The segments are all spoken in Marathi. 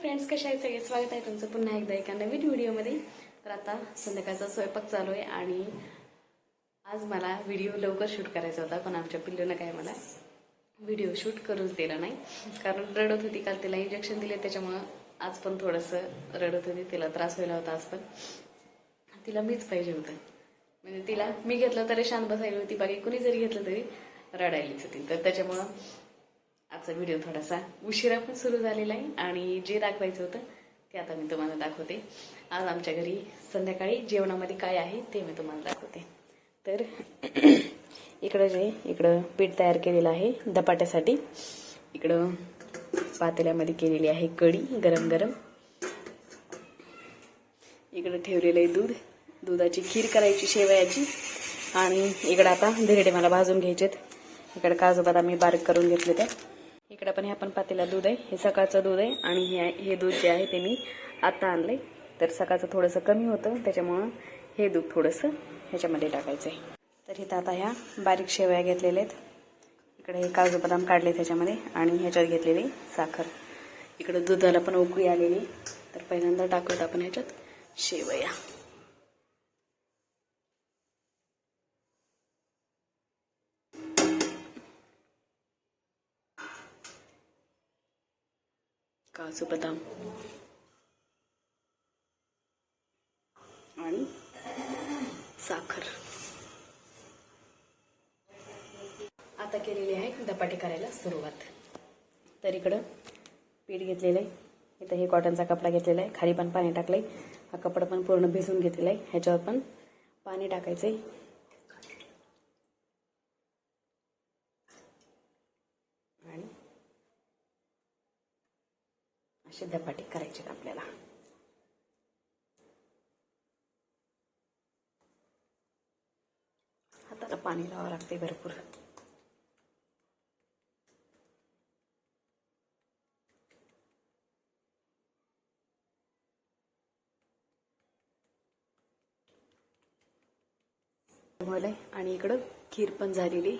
फ्रेंड्स कशा आहे सगळे? स्वागत आहे तुमचं पुन्हा एकदा एका नवीन व्हिडिओमध्ये. तर आता संध्याकाळचा स्वयंपाक चालू आहे आणि आज मला व्हिडिओ लवकर शूट करायचा होता पण आमच्या पिल्लूनं काय मला व्हिडिओ शूट करूच दिला नाही. कारण रडत होती काल तिला इंजेक्शन दिले त्याच्यामुळं आज पण थोडंसं रडत होती तिला त्रास व्हायला होता आज पण. तिला मीच पाहिजे होतं. म्हणजे तिला मी घेतलं तरी शांत बसायला होती बाकी कुणी जरी घेतलं तरी रडायलीच होती. तर त्याच्यामुळं आजचा व्हिडिओ थोडासा उशिरा पण सुरू झालेला आहे आणि जे दाखवायचं होतं ते आता मी तुम्हाला दाखवते. आज आमच्या घरी संध्याकाळी जेवणामध्ये काय आहे ते मी तुम्हाला दाखवते. तर इकडं जे इकडं पीठ तयार केलेलं आहे धपाट्यासाठी. इकडं पातेल्यामध्ये केलेली आहे कढी गरम गरम इकडं ठेवलेलं आहे दूध. दुधाची खीर करायची शेवयाची. आणि इकडं आता धिरडे मला भाजून घ्यायचेत. इकडे काजू बदाम मी बारीक करून घेतले त्या इकडे पण हे आपण पातेला दूध आहे. हे सकाळचं दूध आहे आणि हे हे दूध जे आहे ते मी आत्ता आणलंय. तर सकाळचं थोडंसं कमी होतं त्याच्यामुळं हे दूध थोडंसं ह्याच्यामध्ये टाकायचं आहे तर इथं आता ह्या बारीक शेवया घेतलेल्या आहेत. इकडे हे काजू बदाम काढले त्याच्यामध्ये आणि ह्याच्यात घेतलेली साखर. इकडं दुधाला पण उकळी आलेली तर पहिल्यांदा टाकूयात आपण ह्याच्यात शेवया. काजू बदाम. आणि साखर. आता केलेली आहे धपाटे करायला सुरुवात. तर इकडं पीठ घेतलेलं आहे. इथं हे कॉटनचा कपडा घेतलेला आहे. खाली पण पाणी टाकलंय. हा कपडा पण पूर्ण भिजवून घेतलेला आहे. ह्याच्यावर पण पाणी टाकायचंय. आहे असे करायचे आपल्याला? हाताला पाणी लावावं लागते भरपूर. आणि इकडं खीर पण झालेली.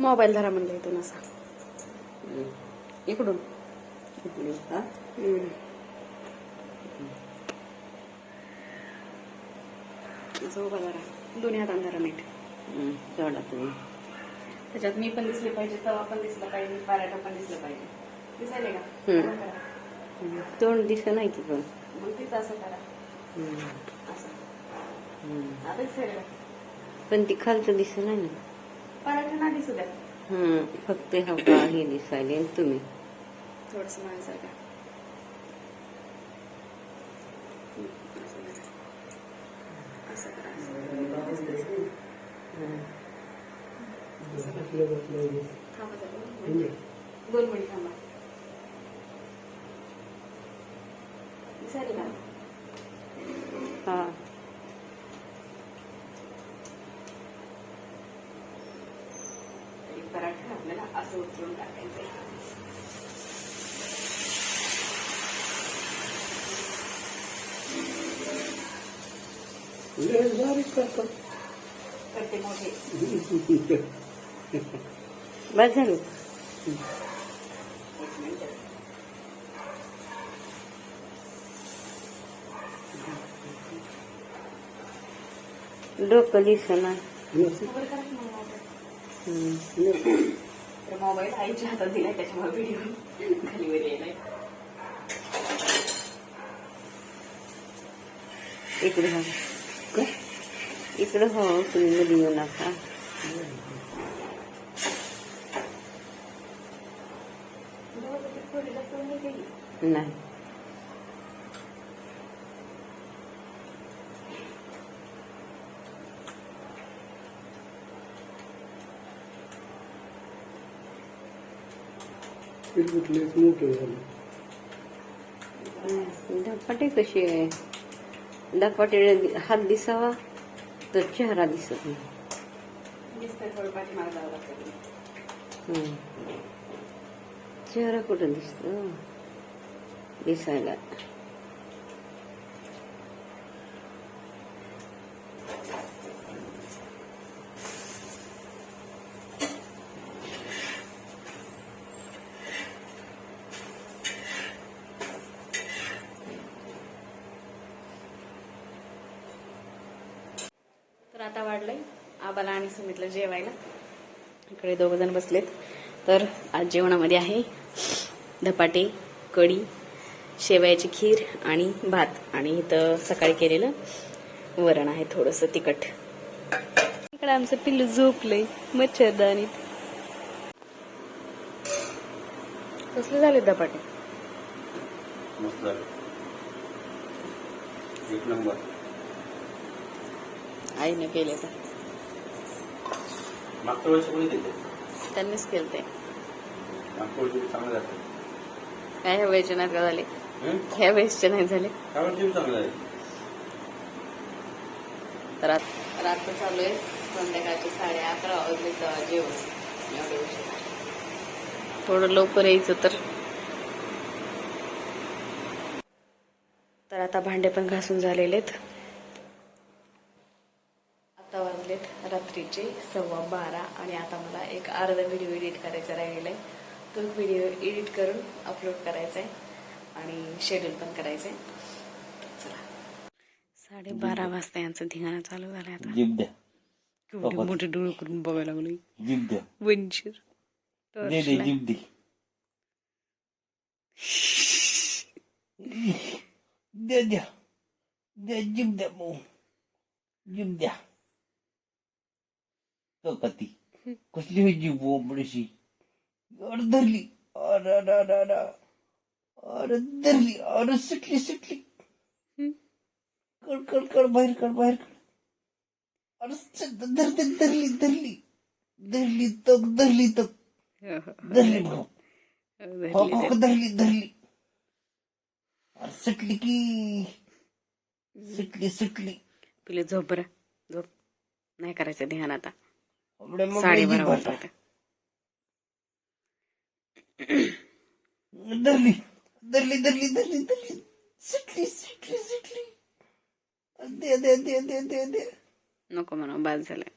मोबाईल धरा म्हणलं इथून असा. इकडून. उभा धरा. दोन्ही हातान धरा नीट. तेवढा तुम्ही. त्याच्यात मी पण दिसले पाहिजे तवा पण दिसलं पाहिजे पराठा पण दिसलं पाहिजे. दिसायले का. तोंड दिसत नाही की पण. तीच असं करा. असं. आता दिसायला का? पण ती खालचं दिसत नाही ना. पराठा ना दिसू द्या हं, फक्त हा का हे दिसायले आणि तुम्ही थोडस माझ्यासारखं हम्म, असं करा. असं करा, असं करा. हं. थांबा जरा, दोन मिनिट. दोन मिनिट थांबा दिसायले का हा एक पराठा आपल्याला उचलून टाकायचं. करते मोठे. बस झालं. एक मिनिट. डोकं दिसत तर मोबाईल आईच्या हातात दिलाय त्याच्यामुळे व्हिडिओ खाली वर येलाय इकडे हो इकडे हो तुम्ही मध्ये येऊ नका. थोडी धपाटे कसे आहे? धपाटे हात दिसावा तर चेहरा दिसत नाही. हं. चेहरा कुठं दिसतो? दिसायला. आता वाढलंय. आबाला आणि सुमितला जेवायला. इकडे दोघ जण बसलेत. तर आज जेवणामध्ये आहे धपाटे कढी शेवयाची खीर आणि भात. आणि इथं सकाळी केलेलं वरण आहे थोडंसं तिखट. इकडे आमचं पिल्लू झोपलंय मच्छरदानीत कसले झाले धपाटे? एक नंबर. आईने केले तर. मागच्या वेळेस कोणी दिले? त्यांनीच केलं ते मागच्या वेळेस चांगलं झालं? काय ह्या वेळेचे नाहीत का झाले? ह्या वेळेसचे नाही झाले. काय वेळेस चांगलं आहे तर आत- रात्र चालू आहे संध्याकाळचे साडे अकरा वाजले तेव्हा जेवण. एवढे उशीर. थोडं लवकर यायचं तर. तर आता भांडे पण घासून झालेलेत आता रात्रीचे सव्वा बारा. आणि आता मला एक अर्धा व्हिडिओ एडिट करायचा राहिलेला आहे. तो व्हिडिओ एडिट करून अपलोड करायचा आहे. आणि शेड्यूल पण करायचं आहे चला. साडेबारा वाजता यांचं धिंगाणा चालू झालं आता. केवढे मोठे डोळे करून बघायला लागले वंशीर दे द्या द्या द्या जीप द्या मऊ जीप द्या तो कती कसली जीप बोबडीशी. अरे धरली. अरे धरली. अरे सुटली सुटली. कड कड कड बाहेर कड बाहेर कड अरे सुट- धर धर धरली धरली. धरली तक धरली तक. धरली भाऊ. हो धरली हो धरली. धरली अरे सुटली की. सुटली सुटली. पिले झोप बरं. झोप. नाही करायचं ध्यान आता. साडेबारा वाजता. धरली धरली धरली धरली धरली सुटली सुटली सुटली दे दे दे दे दे दे नको म्हणा बाद झालं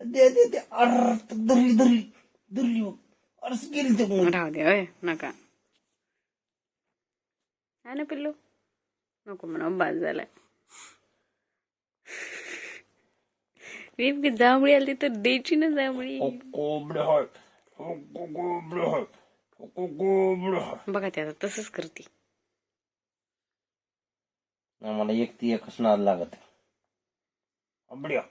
दे दे दे अर धरली धरली धरली मग अरे गेली ते राहू दे होय नका आहे ना पिल्लू नको म्हणा बाद झालाय नेमकी जांभळी आली तर द्यायची ना जांभळी. बघा ते आता तसंच करते. आम्हाला एक ती एकच नाद लागत. अबड्या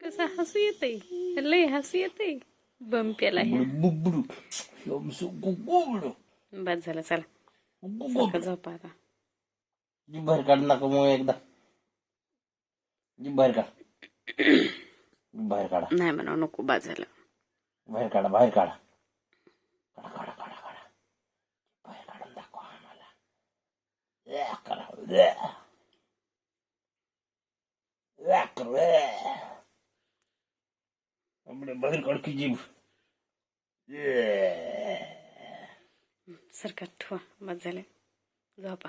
कसं हसू येतंय? लय हसू येतंय. बंप्याला ह्या बुबडू गुगुबडू बाद झालं चला. सारखं झोपा आता. जी बाहेर काढ नका मग एकदा. जी बाहेर काढ. बाहेर काढा. नाही म्हणा नको बाद झालं. बाहेर काढा बाहेर काढा. काढा काढा काढा काढा. बाहेर काढून दाखवा आम्हाला. करा बाहेर काढ जीव सरकार ठेवा मत झाले. झोपा.